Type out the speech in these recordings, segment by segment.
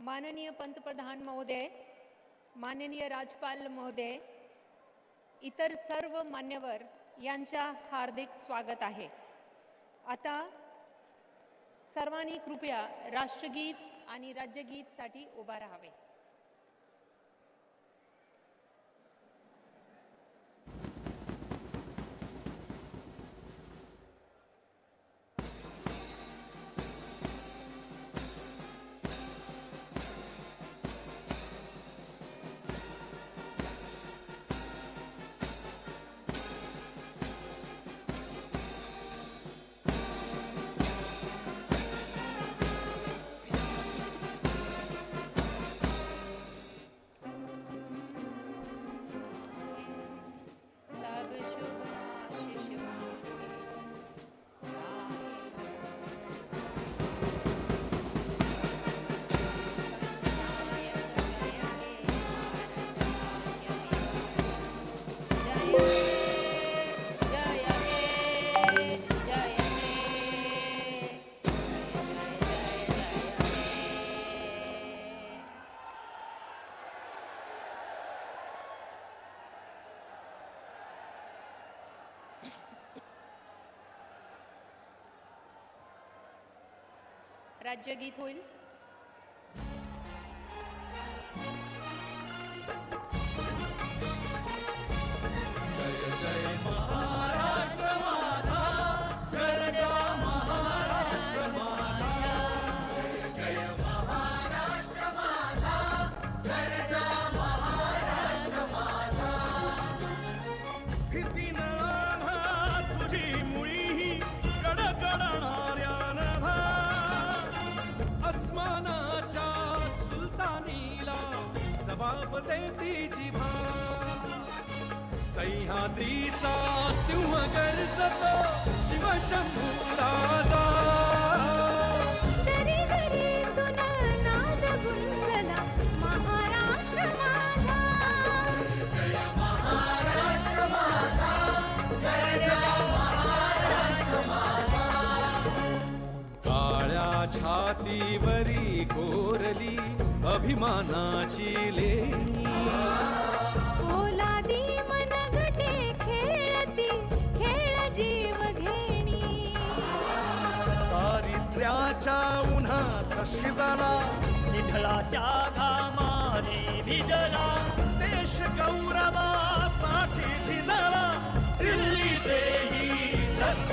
माननीय पंतप्रधान महोदय माननीय राज्यपाल महोदय इतर सर्व मान्यवर यांच्या हार्दिक स्वागत आहे. आता सर्वांनी कृपया राष्ट्रगीत आणि राज्यगीतसाठी उभा राहावे. राज्यगीत होईल. सह्याद्रीचा सिंह गर्जतो शिवशंभू राजा. दरी दरीतून नाद गुंजला महाराष्ट्र माझा. काळ्या छातीवरी कोरली अभिमानाची लेणी. शिजला. विठ्ठलाच्या घामाने भिजला. देश गौरवासाठी झिजला. दिल्लीचेही रक्त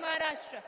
Maharashtra.